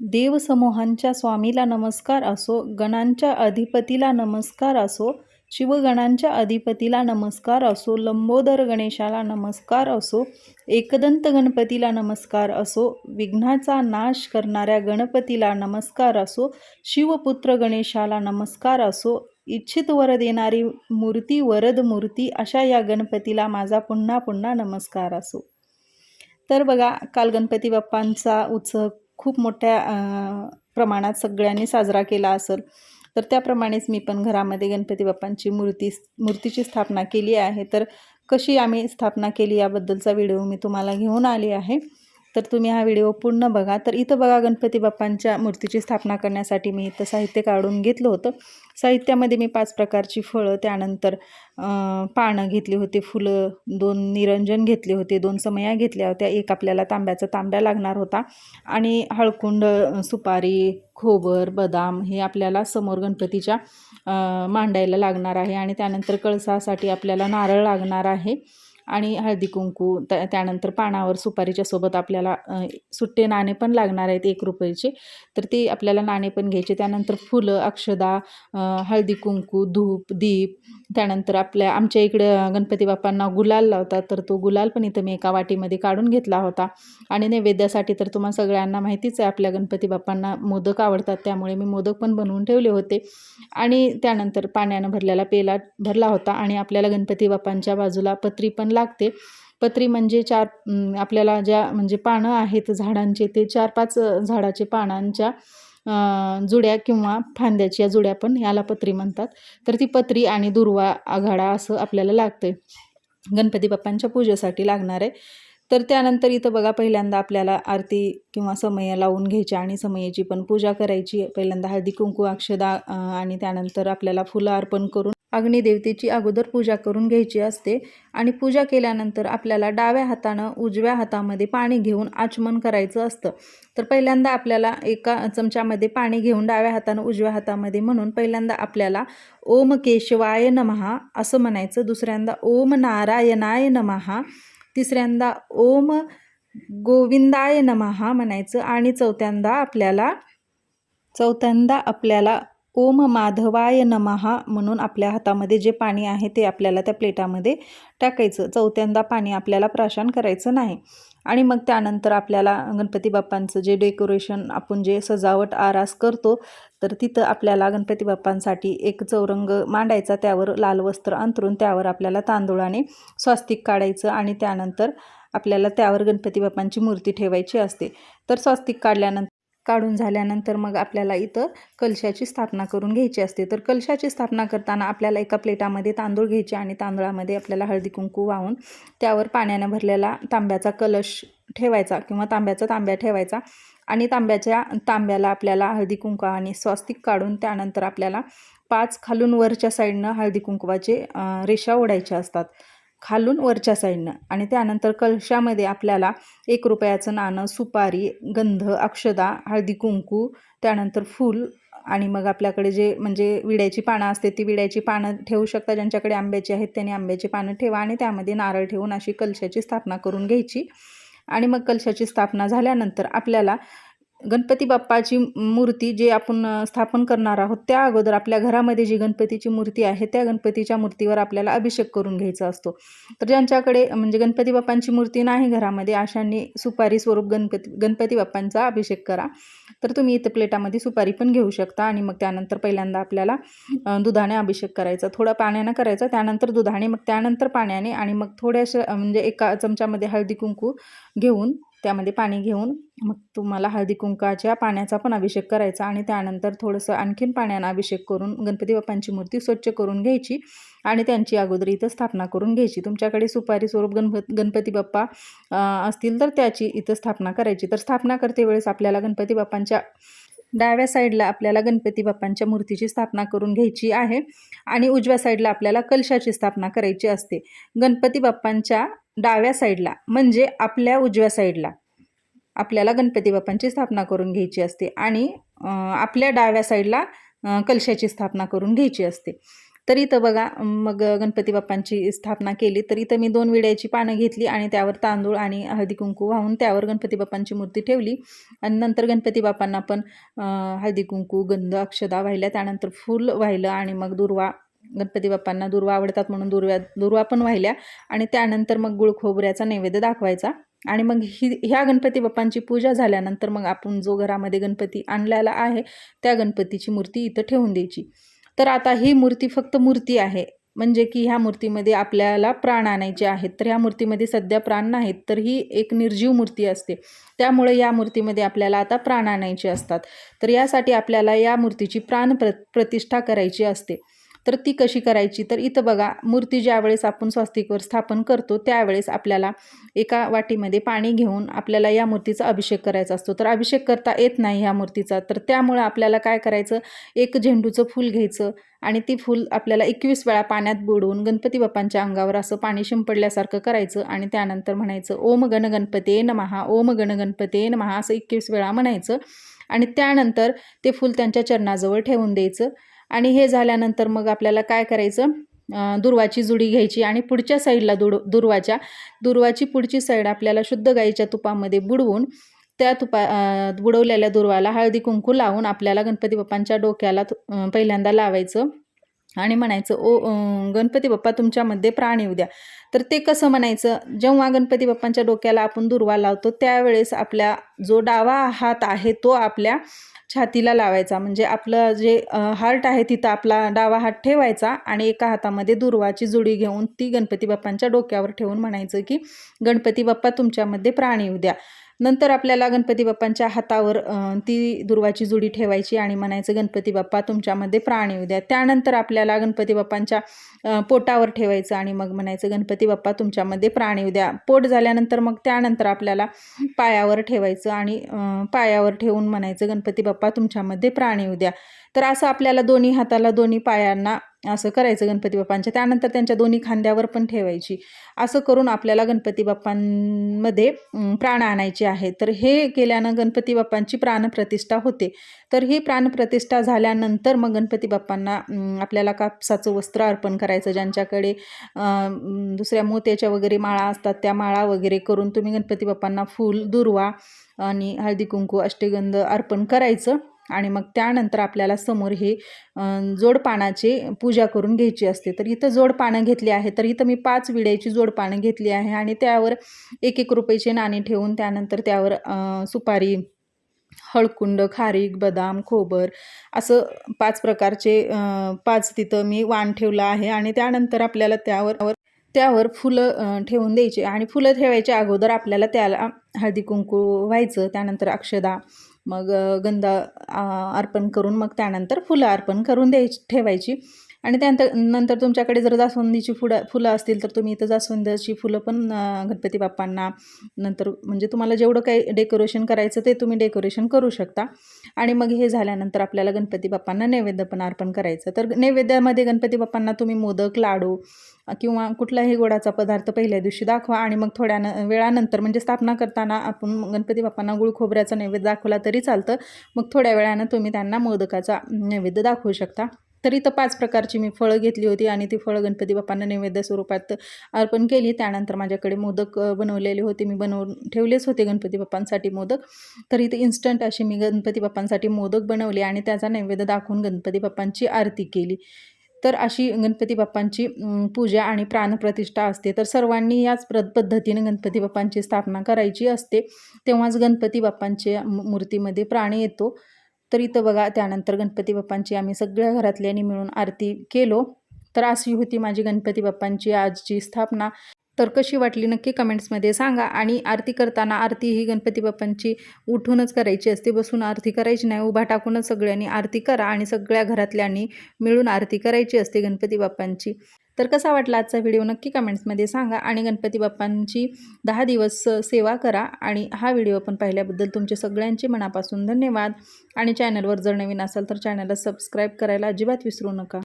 देवसमूहांच्या स्वामीला नमस्कार असो गणांच्या अधिपतीला नमस्कार असो शिवगणांच्या अधिपतीला नमस्कार असो लंबोदर गणेशाला नमस्कार असो एकदंत गणपतीला नमस्कार असो विघ्नाचा नाश करणाऱ्या गणपतीला नमस्कार असो शिवपुत्र गणेशाला नमस्कार असो इच्छित वर देणारी मूर्ती वरद मूर्ती अशा या गणपतीला माझा पुन्हा पुन्हा नमस्कार असो. तर बघा काल गणपती बाप्पांचा उत्सव खूप मोठ्या प्रमाणात सगळ्यांनी साजरा केला असेल तर त्याप्रमाणेच मी पण घरामध्ये गणपती बाप्पांची मूर्ती मूर्तीची स्थापना केली आहे. तर कशी आम्ही स्थापना केली याबद्दलचा व्हिडिओ मी तुम्हाला घेऊन आली आहे. तर तुम्ही हा व्हिडिओ पूर्ण बघा. तर इथं बघा गणपती बाप्पांच्या मूर्तीची स्थापना करण्यासाठी मी इथं साहित्य काढून घेतलं होतं. साहित्यामध्ये मी पाच प्रकारची फळं त्यानंतर पानं घेतली होती फुलं दोन निरंजन घेतले होते दोन समया घेतल्या होत्या. एक आपल्याला तांब्याचा तांब्या लागणार होता. आणि हळकुंड सुपारी खोबर बदाम हे आपल्याला समोर गणपतीच्या मांडायला लागणार आहे. आणि त्यानंतर कळसासाठी आपल्याला नारळ लागणार आहे. आणि हळदी कुंकू त्या त्यानंतर पानावर सुपारीच्या सोबत आपल्याला सुट्टे नाणे पण लागणार आहेत एक रुपयाचे. तर ते आपल्याला नाणे पण घ्यायचे. त्यानंतर फुलं अक्षदा हळदी कुंकू धूप दीप त्यानंतर आपल्या आमच्या इकडं गणपती बाप्पांना गुलाल लावतात तर तो गुलाल पण इथं मी एका वाटीमध्ये काढून घेतला होता. आणि नैवेद्यासाठी तर तुम्हाला सगळ्यांना माहितीच आहे आपल्या गणपती बाप्पांना मोदक आवडतात त्यामुळे मी मोदक पण बनवून ठेवले होते. आणि त्यानंतर पाण्यानं भरलेला पेला भरला होता आणि आपल्याला गणपती बाप्पांच्या बाजूला पत्री पण लागते. पत्री म्हणजे चार आपल्याला ज्या म्हणजे पानं आहेत झाडांचे ते चार पाच झाडाचे पानांच्या जुड्या किंवा फांद्याच्या जुड्या पण याला पत्री म्हणतात. तर ती पत्री आणि दुर्वा आघाडा असं आपल्याला लागते गणपती बाप्पांच्या पूजेसाठी लागणार आहे. तर त्यानंतर इथं बघा पहिल्यांदा आपल्याला आरती किंवा समया लावून घ्यायची आणि समयेची पण पूजा करायची. पहिल्यांदा हळदी कुंकू अक्षदा आणि त्यानंतर आपल्याला फुलं अर्पण करून अग्निदेवतेची अगोदर पूजा करून घ्यायची असते आणि पूजा केल्यानंतर आपल्याला डाव्या हातानं उजव्या हातामध्ये पाणी घेऊन आचमन करायचं असतं. तर पहिल्यांदा आपल्याला एका चमच्यामध्ये पाणी घेऊन डाव्या हातानं उजव्या हातामध्ये म्हणून पहिल्यांदा आपल्याला ओम केशवाय नमहा असं म्हणायचं. दुसऱ्यांदा ओम नारायणाय नमहा. तिसऱ्यांदा ओम गोविंदाय नमहा म्हणायचं. आणि चौथ्यांदा आपल्याला चौथ्यांदा आपल्याला ओम माधवाय नमहा म्हणून आपल्या हातामध्ये जे पाणी आहे ते आपल्याला त्या प्लेटामध्ये टाकायचं. चौथ्यांदा पाणी आपल्याला प्राशन करायचं नाही. आणि मग त्यानंतर आपल्याला गणपती बाप्पांचं जे डेकोरेशन आपण जे सजावट आरास करतो तर तिथं आपल्याला गणपती बाप्पांसाठी एक चौरंग मांडायचा त्यावर लाल वस्त्र अंतरून त्यावर आपल्याला तांदूळाने स्वास्तिक काढायचं आणि त्यानंतर आपल्याला त्यावर गणपती बाप्पांची मूर्ती ठेवायची असते. तर स्वास्तिक काढल्यानंतर काढून झाल्यानंतर मग आपल्याला इथं कलशाची स्थापना करून घ्यायची असते. तर कलशाची स्थापना करताना आपल्याला एका प्लेटामध्ये तांदूळ घ्यायचे आणि तांदळामध्ये आपल्याला हळदी कुंकू वाहून त्यावर पाण्याने भरलेला तांब्याचा कलश ठेवायचा किंवा तांब्याचा तांब्या ठेवायचा आणि तांब्याच्या तांब्याला आपल्याला हळदी कुंकू आणि स्वास्तिक काढून त्यानंतर आपल्याला पाच खालून वरच्या साईडनं हळदी कुंकवाचे रेषा ओढायच्या असतात. खालून वरच्या साईडनं आणि त्यानंतर कलशामध्ये आपल्याला एक रुपयाचं नाणं सुपारी गंध अक्षदा हळदी कुंकू त्यानंतर फूल आणि मग आपल्याकडे जे म्हणजे विड्याची पानं असते ती विड्याची पानं ठेवू शकता. ज्यांच्याकडे आंब्याची आहेत त्यांनी आंब्याची पानं ठेवा आणि त्यामध्ये नारळ ठेवून अशी कलशाची स्थापना करून घ्यायची. आणि मग कलशाची स्थापना झाल्यानंतर आपल्याला गणपती बाप्पाची मूर्ती जे आपण स्थापन करणार आहोत त्या अगोदर आपल्या घरामध्ये जी गणपतीची मूर्ती आहे त्या गणपतीच्या मूर्तीवर आपल्याला अभिषेक करून घ्यायचा असतो. तर ज्यांच्याकडे म्हणजे गणपती बाप्पांची मूर्ती नाही घरामध्ये अशांनी सुपारी स्वरूप गणपती गणपती बाप्पांचा अभिषेक करा. तर तुम्ही इथं प्लेटामध्ये सुपारी पण घेऊ शकता आणि मग त्यानंतर पहिल्यांदा आपल्याला दुधाने अभिषेक करायचा. थोडा पाण्यानं करायचा त्यानंतर दुधाने मग त्यानंतर पाण्याने आणि मग थोड्याशा म्हणजे एका चमच्यामध्ये हळदी कुंकू घेऊन त्यामध्ये पाणी घेऊन मग तुम्हाला हळदी कुंकाच्या पाण्याचा पण अभिषेक करायचा आणि त्यानंतर थोडंसं आणखीन पाण्यानं अभिषेक करून गणपती बाप्पांची मूर्ती स्वच्छ करून घ्यायची आणि त्यांची अगोदर इथं स्थापना करून घ्यायची. तुमच्याकडे सुपारी स्वरूप गणपत गणपती बाप्पा असतील तर त्याची इथं स्थापना करायची. तर स्थापना करते वेळेस आपल्याला गणपती बाप्पांच्या डाव्या साईडला आपल्याला गणपती बाप्पांच्या मूर्तीची स्थापना करून घ्यायची आहे आणि उजव्या साईडला आपल्याला कलशाची स्थापना करायची असते. गणपती बाप्पांच्या डाव्या साईडला म्हणजे आपल्या उजव्या साईडला. आपल्याला गणपती बाप्पांची स्थापना करून घ्यायची असते आणि आपल्या डाव्या साईडला कलशाची स्थापना करून घ्यायची असते. तर इथं बघा मग गणपती बाप्पांची स्थापना केली तर इथं मी दोन विड्याची पानं घेतली आणि त्यावर तांदूळ आणि हळदी कुंकू वाहून त्यावर गणपती बाप्पांची मूर्ती ठेवली. आणि नंतर गणपती बाप्पांना पण हळदी कुंकू गंध अक्षदा वाहिल्या त्यानंतर फूल वाहिलं आणि मग दुर्वा गणपती बाप्पांना दुर्वा आवडतात म्हणून दुर्व्या दुर्वा पण वाहिल्या. आणि त्यानंतर मग गुळ खोबऱ्याचा नैवेद्य दाखवायचा. आणि मग ही ह्या गणपती बाप्पांची पूजा झाल्यानंतर मग आपण जो घरामध्ये गणपती आणलेला आहे त्या गणपतीची मूर्ती इथं ठेवून द्यायची. तर आता ही मूर्ती फक्त मूर्ती आहे. म्हणजे की ह्या मूर्तीमध्ये आपल्याला प्राण आणायचे आहेत. तर ह्या मूर्तीमध्ये सध्या प्राण नाहीत तर ही एक निर्जीव मूर्ती असते. त्यामुळे या मूर्तीमध्ये आपल्याला आता प्राण आणायचे असतात. तर यासाठी आपल्याला या मूर्तीची प्राण प्र प्रतिष्ठा करायची असते. तर ती कशी करायची? तर इथं बघा मूर्ती ज्यावेळेस आपण स्वास्तिकवर स्थापन करतो त्यावेळेस आपल्याला एका वाटीमध्ये पाणी घेऊन आपल्याला या मूर्तीचा अभिषेक करायचा असतो. तर अभिषेक करता येत नाही ह्या मूर्तीचा. तर त्यामुळं आपल्याला काय करायचं? एक झेंडूचं फूल घ्यायचं आणि ती फूल आपल्याला एकवीस वेळा पाण्यात बुडवून गणपती बाप्पांच्या अंगावर असं पाणी शिंपडल्यासारखं करायचं आणि त्यानंतर म्हणायचं ओम गण गणपते नमहा ओम गण गणपते नमहा असं एकवीस वेळा म्हणायचं. आणि त्यानंतर ते फूल त्यांच्या चरणाजवळ ठेवून द्यायचं. आणि हे झाल्यानंतर मग आपल्याला काय करायचं? दुर्वाची जुडी घ्यायची आणि पुढच्या साईडला दुड दुर्वाच्या दुर्वाची पुढची साईड आपल्याला शुद्ध गाईच्या तुपामध्ये बुडवून त्या तुपा बुडवलेल्या दुर्वाला हळदी कुंकू लावून आपल्याला गणपती बाप्पांच्या डोक्याला पहिल्यांदा लावायचं आणि म्हणायचं ओ गणपती बाप्पा तुमच्यामध्ये प्राण येऊ द्या. तर ते कसं म्हणायचं? जेव्हा गणपती बाप्पांच्या डोक्याला आपण दुर्वा लावतो त्यावेळेस आपल्या जो डावा हात आहे तो आपल्या छातीला लावायचा. म्हणजे आपलं जे हार्ट आहे तिथं आपला डावा हात ठेवायचा आणि एका हातामध्ये दुर्वाची जुडी घेऊन ती गणपती बाप्पांच्या डोक्यावर ठेवून म्हणायचं की गणपती बाप्पा तुमच्यामध्ये प्राण येऊ द्या. नंतर आपल्याला गणपती बाप्पांच्या हातावर ती दुर्वाची जुडी ठेवायची आणि म्हणायचं गणपती बाप्पा तुमच्यामध्ये प्राण येऊ द्या. त्यानंतर आपल्याला गणपती बाप्पांच्या पोटावर ठेवायचं आणि मग म्हणायचं गणपती बाप्पा तुमच्यामध्ये प्राण येऊ द्या. पोट झाल्यानंतर मग त्यानंतर आपल्याला पायावर ठेवायचं आणि पायावर ठेवून म्हणायचं गणपती बाप्पा तुमच्यामध्ये प्राण येऊ द्या. तर असं आपल्याला दोन्ही हाताला दोन्ही पायांना असं करायचं गणपती बाप्पांच्या. त्यानंतर त्यांच्या दोन्ही खांद्यावर पण ठेवायची. असं करून आपल्याला गणपती बाप्पांमध्ये प्राण आणायचे आहे तर हे केल्यानं गणपती बाप्पांची प्राणप्रतिष्ठा होते. तर ही प्राणप्रतिष्ठा झाल्यानंतर मग गणपती बाप्पांना आपल्याला कापसाचं वस्त्र अर्पण करायचं ज्यांच्याकडे दुसऱ्या मोत्याच्या वगैरे माळा असतात त्या माळा वगैरे करून तुम्ही गणपती बाप्पांना फूल दुर्वा आणि हळदी कुंकू अष्टगंध अर्पण करायचं. आणि मग त्यानंतर आपल्याला समोर हे जोडपानाची पूजा करून घ्यायची असते. तर इथं जोडपानं घेतली आहे. तर इथं मी पाच विड्याची जोडपानं घेतली आहे आणि त्यावर एक एक रुपयाचे नाणे ठेवून त्यानंतर त्यावर सुपारी हळकुंड खारीक बदाम खोबर असं पाच प्रकारचे पाच तिथं मी वाण ठेवलं आहे आणि त्यानंतर आपल्याला त्यावर त्यावर फुलं ठेवून द्यायचे. आणि फुलं ठेवायच्या अगोदर आपल्याला त्याला हळदी कुंकू व्हायचं. त्यानंतर अक्षदा मग गंधा गंध अर्पण करून मग त्यानंतर फुलं अर्पण करून द्यायची ठेवायची. आणि त्यानंतर नंतर तुमच्याकडे जर जास्वंदीची फुलं फुलं असतील तर तुम्ही इथं जास्वंदाची फुलं पण गणपती बाप्पांना नंतर म्हणजे तुम्हाला जेवढं काही डेकोरेशन करायचं ते तुम्ही डेकोरेशन करू शकता. आणि मग हे झाल्यानंतर आपल्याला गणपती बाप्पांना नैवेद्य पण अर्पण करायचं. तर नैवेद्यामध्ये गणपती बाप्पांना तुम्ही मोदक लाडू किंवा कुठलाही गोडाचा पदार्थ पहिल्या दिवशी दाखवा आणि मग थोड्या न वेळानंतर म्हणजे स्थापना करताना आपण गणपती बाप्पांना गुळ खोबऱ्याचा नैवेद्य दाखवला तरी चालतं. मग थोड्या वेळानं तुम्ही त्यांना मोदकाचा नैवेद्य दाखवू शकता. तर इथं पाच प्रकारची मी फळं घेतली होती आणि ती फळं गणपती बाप्पांना नैवेद्य स्वरूपात अर्पण केली. त्यानंतर माझ्याकडे मोदक बनवलेले होते. मी बनवून ठेवलेच होते गणपती बाप्पांसाठी मोदक. तर इथे इन्स्टंट अशी मी गणपती बाप्पांसाठी मोदक बनवले आणि त्याचा नैवेद्य दाखवून गणपती बाप्पांची आरती केली. तर अशी गणपती बाप्पांची पूजा आणि प्राणप्रतिष्ठा असते. तर सर्वांनी याच प्र पद्धतीने गणपती बाप्पांची स्थापना करायची असते. तेव्हाच गणपती बाप्पांच्या मूर्तीमध्ये प्राण येतो. तर इथं बघा त्यानंतर गणपती बाप्पांची आम्ही सगळ्या घरातल्यांनी मिळून आरती केलो. तर अशी होती माझी गणपती बाप्पांची आजची स्थापना. तर कशी वाटली नक्की कमेंट्समध्ये सांगा आणि आरती करताना आरती ही गणपती बाप्पांची उठूनच करायची असते बसून आरती करायची नाही उभा टाकूनच सगळ्यांनी आरती करा आणि सगळ्या घरातल्यांनी मिळून आरती करायची असते गणपती बाप्पांची. तर कसा वाटला आजचा व्हिडिओ नक्की कमेंट्समध्ये सांगा आणि गणपती बाप्पांची दहा दिवस सेवा करा आणि हा व्हिडिओ पण पाहिल्याबद्दल तुमचे सगळ्यांचे मनापासून धन्यवाद. आणि चॅनलवर जर नवीन असाल तर चॅनलला सबस्क्राईब करायला अजिबात विसरू नका.